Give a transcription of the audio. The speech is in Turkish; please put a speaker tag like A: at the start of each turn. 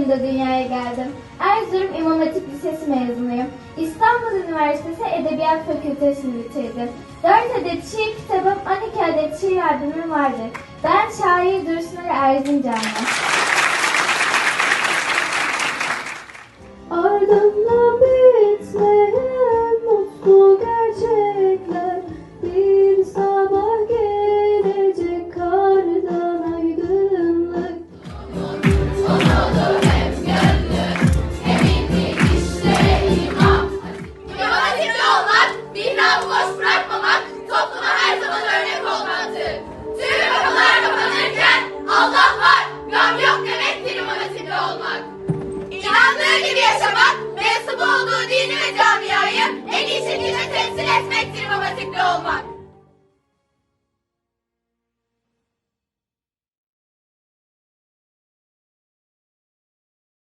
A: yılında dünyaya geldim. Erzurum İmam Hatip Lisesi mezunuyum. İstanbul Üniversitesi Edebiyat Fakültesini bitirdim. 4 adet şiir kitabım, 12 adet şiir albümüm vardır. Ben şair Dursun Erzincanlı.